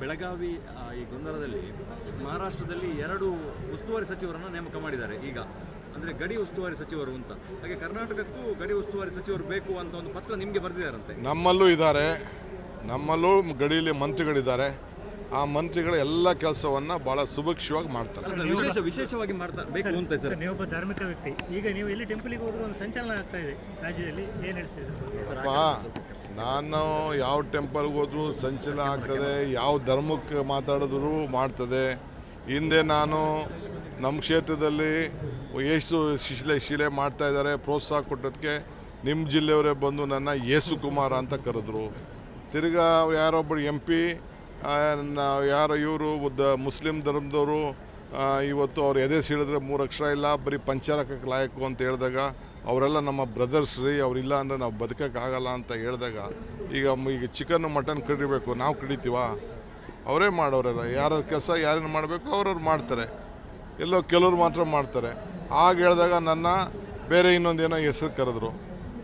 ಬೆಳಗಾವಿ ಈ ಗೊಂದಲದಲ್ಲಿ ಮಹಾರಾಷ್ಟ್ರದಲ್ಲಿ ಎರಡು ಉಸ್ತುವಾರಿ ಸಚಿವರನ್ನು ನೇಮಕ ಮಾಡಿದ್ದಾರೆ ಈಗ. ಅಂದ್ರೆ ಗಡಿ ಉಸ್ತುವಾರಿ ಸಚಿವರು ಅಂತ. ಹಾಗೆ ಕರ್ನಾಟಕಕ್ಕೂ ಗಡಿ ಉಸ್ತುವಾರಿ ಸಚಿವರು ಬೇಕು ಅಂತ ಒಂದು ಪತ್ರ ನಿಮಗೆ ಬರೆದಿದ್ದಾರಂತೆ. ನಮ್ಮಲ್ಲೂ ಇದ್ದಾರೆ. ನಮ್ಮಲ್ಲೂ ಗಡಿಯಲ್ಲಿ ಮಂತ್ರಿಗಳಿದ್ದಾರೆ. ಆ ಮಂತ್ರಿಗಳ ಎಲ್ಲ ಕೆಲಸವನ್ನು ಭಾಳ ಸುಭಿಕ್ಷವಾಗಿ ಮಾಡ್ತಾರೆ. ವಿಶೇಷ ವಿಶೇಷವಾಗಿ ಮಾಡ್ತಾ ಬೇಕು ಅಂತ ಸರ್. ಸರ್ ನೀವೊಬ್ಬ ಧಾರ್ಮಿಕ ವ್ಯಕ್ತಿ. ಈಗ ನೀವು ಟೆಂಪಲಿಗೆ ಹೋದ್ರೂ ಒಂದು ಸಂಚಲನ ಆಗ್ತಾ ಇದೆ. ರಾಜ್ಯದಲ್ಲಿ ಏನು ಹೇಳ್ತೀರಾ ಅಪ್ಪ ನಾನು ಯಾವ ಟೆಂಪಲ್ಗೆ ಹೋದ್ರೂ ಸಂಚಲನ ಆಗ್ತದೆ ಯಾವ ಧರ್ಮಕ್ಕೆ ಮಾತಾಡಿದ್ರು ಮಾಡ್ತದೆ. ಹಿಂದೆ ನಾನು ನಮ್ಮ ಕ್ಷೇತ್ರದಲ್ಲಿ ಯೇಸು ಶಿಲೆ ಶಿಲೆ ಮಾಡ್ತಾ ಇದ್ದಾರೆ ಪ್ರೋತ್ಸಾಹ ಕೊಟ್ಟದಕ್ಕೆ ನಿಮ್ಮ ಜಿಲ್ಲೆಯವರೇ ಬಂದು ನನ್ನ ಯೇಸು ಕುಮಾರ ಅಂತ ಕರೆದ್ರು. ತಿರ್ಗಾ ಯಾರೊಬ್ಬರು ಎಂ ಪಿ ಯಾರೋ ಇವರು ಬುದ್ಧ ಮುಸ್ಲಿಂ ಧರ್ಮದವರು ಇವತ್ತು ಅವ್ರು ಎದೆ ಸೀಳಿದ್ರೆ ಮೂರು ಅಕ್ಷರ ಇಲ್ಲ, ಬರೀ ಪಂಚರಕಕ್ಕೆ ಲಾಯಕು ಅಂತ ಹೇಳಿದಾಗ ಅವರೆಲ್ಲ ನಮ್ಮ ಬ್ರದರ್ಸ್ ರೀ ಅವರಿಲ್ಲ ಅಂದರೆ ನಾವು ಬದುಕೋಕ್ಕಾಗಲ್ಲ ಅಂತ ಹೇಳಿದಾಗ, ಈಗ ಈಗ ಚಿಕನ್, ಮಟನ್ ಕಡಿಬೇಕು, ನಾವು ಕಡಿತೀವ? ಅವರೇ ಮಾಡೋರಲ್ಲ ಯಾರ ಕೆಲಸ ಯಾರೇನು ಮಾಡಬೇಕು, ಅವ್ರವ್ರು ಮಾಡ್ತಾರೆ. ಎಲ್ಲೋ ಕೆಲವ್ರು ಮಾತ್ರ ಮಾಡ್ತಾರೆ. ಆಗ ಹೇಳಿದಾಗ ನನ್ನ ಬೇರೆ ಇನ್ನೊಂದೇನೋ ಹೆಸರು ಕರೆದ್ರು.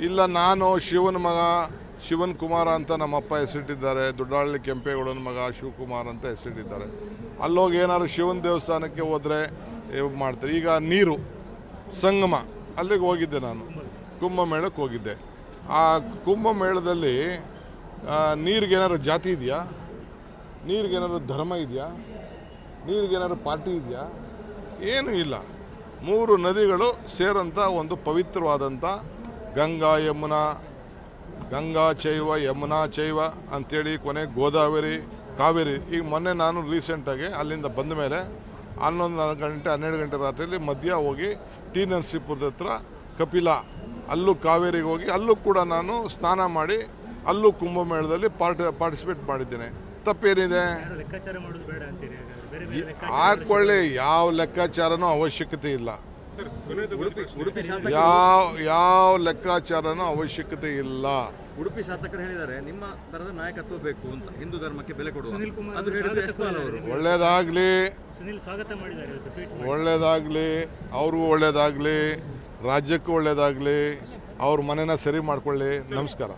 ಇಲ್ಲ, ನಾನು ಶಿವನ ಮಗ ಶಿವನ್ ಕುಮಾರ ಅಂತ ನಮ್ಮ ಅಪ್ಪ ಹೆಸರಿಟ್ಟಿದ್ದಾರೆ, ದೊಡ್ಡಹಳ್ಳಿ ಕೆಂಪೇಗೌಡನ ಮಗ ಶಿವಕುಮಾರ್ ಅಂತ ಹೆಸರಿಟ್ಟಿದ್ದಾರೆ. ಅಲ್ಲೋಗಿ ಏನಾದ್ರು ಶಿವನ ದೇವಸ್ಥಾನಕ್ಕೆ ಹೋದರೆ ಮಾಡ್ತಾರೆ. ಈಗ ನೀರು, ಸಂಗಮ, ಅಲ್ಲಿಗೆ ಹೋಗಿದ್ದೆ ನಾನು. ಕುಂಭಮೇಳಕ್ಕೆ ಹೋಗಿದ್ದೆ. ಆ ಕುಂಭಮೇಳದಲ್ಲಿ ನೀರಿಗೆ ಏನಾದ್ರು ಜಾತಿ ಇದೆಯಾ? ನೀರಿಗೇನಾದ್ರು ಧರ್ಮ ಇದೆಯಾ? ನೀರಿಗೇನಾದ್ರು ಪಾರ್ಟಿ ಇದೆಯಾ? ಏನೂ ಇಲ್ಲ. ಮೂರು ನದಿಗಳು ಸೇರಂಥ ಒಂದು ಪವಿತ್ರವಾದಂಥ ಗಂಗಾ ಯಮುನಾ ಗಂಗಾ ಚೈವ ಯಮುನಾ ಚೈವ ಅಂಥೇಳಿ ಕೊನೆ ಗೋದಾವರಿ ಕಾವೇರಿ. ಈಗ ಮೊನ್ನೆ ನಾನು ರೀಸೆಂಟಾಗಿ ಅಲ್ಲಿಂದ ಬಂದ ಮೇಲೆ ಹನ್ನೊಂದು ಗಂಟೆ ಹನ್ನೆರಡು ಗಂಟೆ ರಾತ್ರಿಯಲ್ಲಿ ಮಧ್ಯ ಹೋಗಿ ಟಿ ನರಸೀಪುರದ ಹತ್ರ ಕಪಿಲ. ಅಲ್ಲೂ ಕಾವೇರಿಗೆ ಹೋಗಿ ಅಲ್ಲೂ ಕೂಡ ನಾನು ಸ್ನಾನ ಮಾಡಿ ಅಲ್ಲೂ ಕುಂಭಮೇಳದಲ್ಲಿ ಪಾರ್ಟಿ ಪಾರ್ಟಿಸಿಪೇಟ್ ಮಾಡಿದ್ದೇನೆ. ತಪ್ಪೇನಿದೆ? ಹಾಕೊಳ್ಳಿ ಯಾವ ಲೆಕ್ಕಾಚಾರನೂ ಅವಶ್ಯಕತೆ ಇಲ್ಲ. ಯಾವ ಯಾವ ಲೆಕ್ಕಾಚಾರನೂ ಅವಶ್ಯಕತೆ ಇಲ್ಲ. ಉಡುಪಿ ಶಾಸಕರು ಹೇಳಿದ್ದಾರೆ ನಿಮ್ಮ ತರದ ನಾಯಕತ್ವ ಬೇಕು ಅಂತ ಹಿಂದೂ ಧರ್ಮಕ್ಕೆ ಬೆಲೆ ಕೊಡುವ ಒಳ್ಳೇದಾಗ್ಲಿ. ಸುನಿಲ್ ಸ್ವಾಗತ ಮಾಡಿದ್ದಾರೆ ಒಳ್ಳೇದಾಗಲಿ ಅವ್ರಿಗೂ ಒಳ್ಳೇದಾಗ್ಲಿ ರಾಜ್ಯಕ್ಕೂ ಒಳ್ಳೇದಾಗ್ಲಿ ಅವ್ರ ಮನೇನ ಸರಿ ಮಾಡ್ಕೊಳ್ಳಿ. ನಮಸ್ಕಾರ.